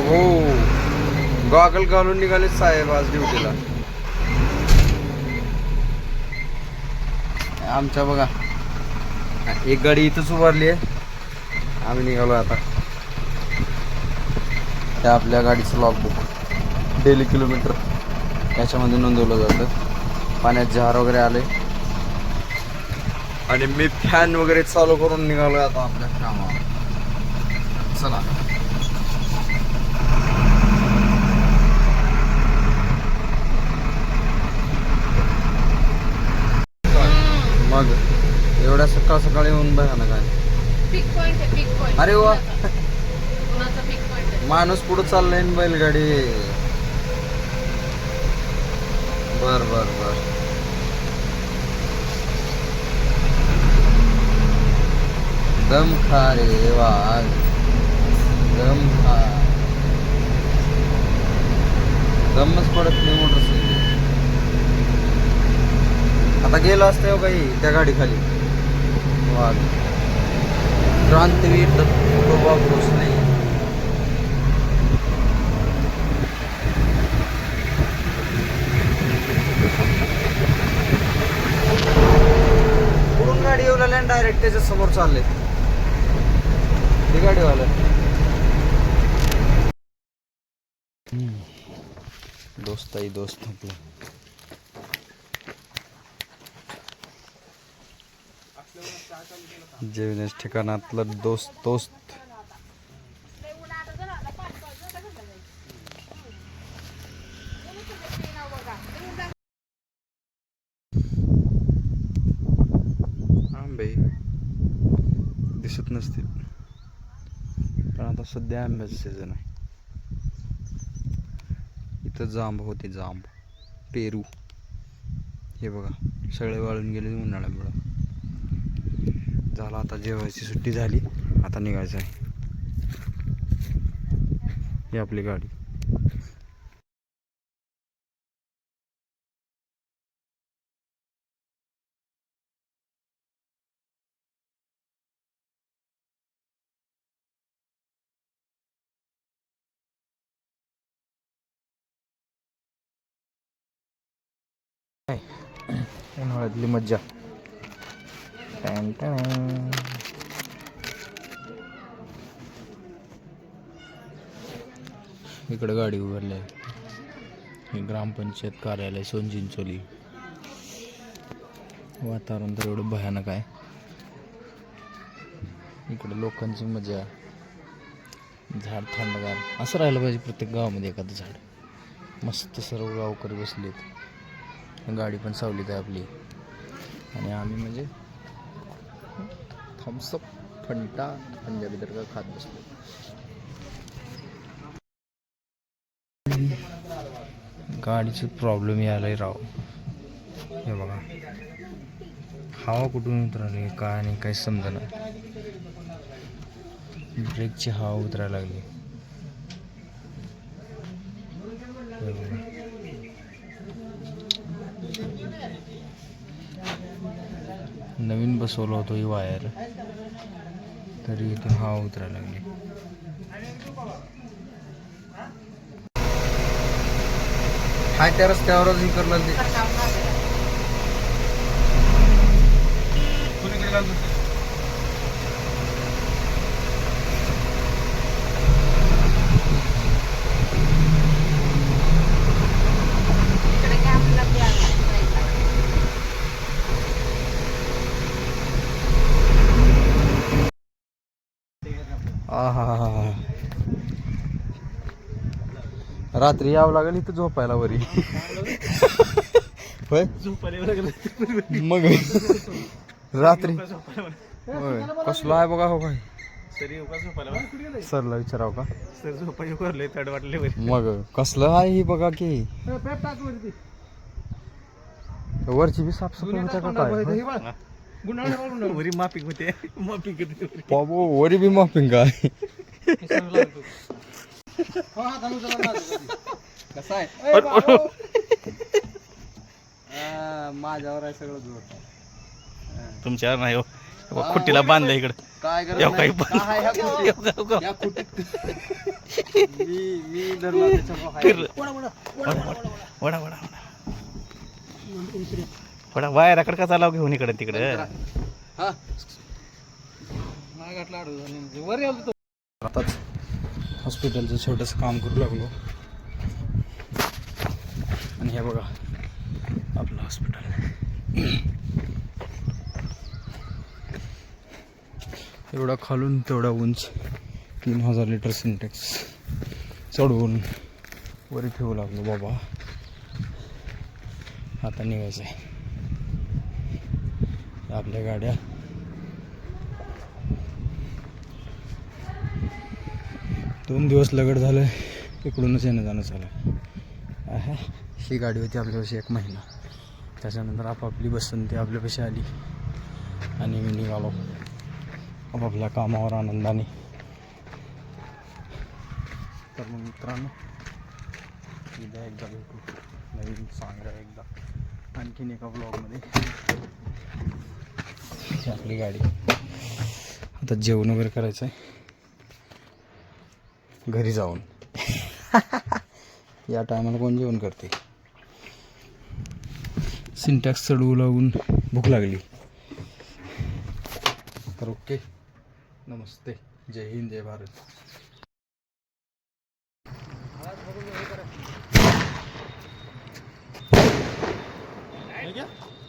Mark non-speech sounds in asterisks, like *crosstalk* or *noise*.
अहो गॉगल घालून निघाले साहेब आज ड्युटीला. आमच्या बघा एक गाडी इथंच उभारली आहे. आम्ही निघालो आता. त्या आपल्या गाडीचं लॉगबुक डेली किलोमीटर. याच्यामध्ये नोंदवलं जातं. पाण्यात जहार वगैरे आले. आणि मी फॅन वगैरे चालू करून निघालो आता आपल्या कामावर. चला. मग एवढ्या सकाळ सकाळी येऊन बघा ना काय. पिक पॉइंट आहे पिक पॉइंट अरे वा. कुणाचा पिक पॉइंट आहे? माणूस पुढे चाललाय ना बैलगाडी. बर बर बर. दम खा रे वाघ. दम खा. दमच पडत नाही मोटरसायकल. आता गेलो असते हो काही त्या गाडीखाली. वाघ. क्रांतीवीर दत्तोबा भोसले. पुढून गाडी येऊ लागली डायरेक्ट त्याच्यासमोर चालले. ती गाडीवाला दोस्त दोस्त आपला. जेवण्याच्या ठिकाणातलं दोस्त दोस्त. आंबे. दिसत नसतील. पण आता सध्या आंब्याचं सीझन आहे. इथं जांब होते जांब. पेरू. हे बघा सगळे वाळून गेले उन्हाळ्यामुळं. झालं आता जेवायची सुट्टी झाली. आता निघायचं आहे. ही आपली गाडी. उन्हाळ्यातली मज्जा. टॅन टॅन. इकडं गाडी उभारली आहे. ग्रामपंचायत कार्यालय सोनचिंचोली वातावरण तर एवढं भयानक आहे. इकडे लोकांची मजा. झाड थंडगार. असं राहिलं पाहिजे प्रत्येक गावामध्ये एखादं झाड. मस्त सर्व गावकरी बसलेत. गाडी पण सावलीत आहे आपली. आणि आम्ही म्हणजे थम्सअप फंटा पंजाबी तर खात बसलो गाडीचं प्रॉब्लेम यायलाय राव. हे बघा. हवा कुठून उतरली काय नाही काही समजा ब्रेकची हवा उतरायला लागली हे बघा. नवीन बसवला होतो ही वायर. तरी इथून हा उतरायला लागली. हाय त्या रस्त्यावरच हे करलं इकडे काय आपला प्लॅन करायचा आहा रात्री यावं लागेल इथं झोपायला वरी. होय? मग रात्री. होय कसलं आहे बघा हो काय सरला विचाराव का? मग कसलं आहे ही बघा की. वरची बी साफसफाई होत्या का काय? वरी मापिक होते. मापिक बाबो वरी बी माफिंग काय कसा आहे? माझ्यावर आहे सगळं जोर. तुमच्यावर नाही हो. खुट्टीला बांधलं इकडं. काय करत फिरलं. वडा वडा. वडा वायराकडे का चालाव घेऊन इकडे तिकडे. वर आताच हॉस्पिटलचं छोटंसं काम करू लागलो. आणि हे बघा आपलं हॉस्पिटल. एवढा खालून तेवढा उंच तीन हजार लिटर सिंटेक्स चढवून वरी ठेवू लागलो बाबा. आता निघायचं आहे आपल्या गाड्या. दोन दिवस लगड झालं इकडूनच येणं जाणं झालं आहे ही गाडी होती आपल्यापाशी एक महिना. त्याच्यानंतर आपापली बसंती आपल्यापाशी आली. आणि मी निघालो. आपापल्या कामावर आनंदाने. तर मग मित्रांनो उद्या एकदा भेटू. नवीन सांगा एकदा. आणखीन एका ब्लॉगमध्ये अशी आपली गाडी. आता जेवण वगैरे करायचं आहे घरी जाऊन. *laughs* या टायमाला कोण जेवण करते? सिंटॅक्स चढवू लागून भूक लागली. तर ओके. नमस्ते. जय हिंद जय भारत. Yeah.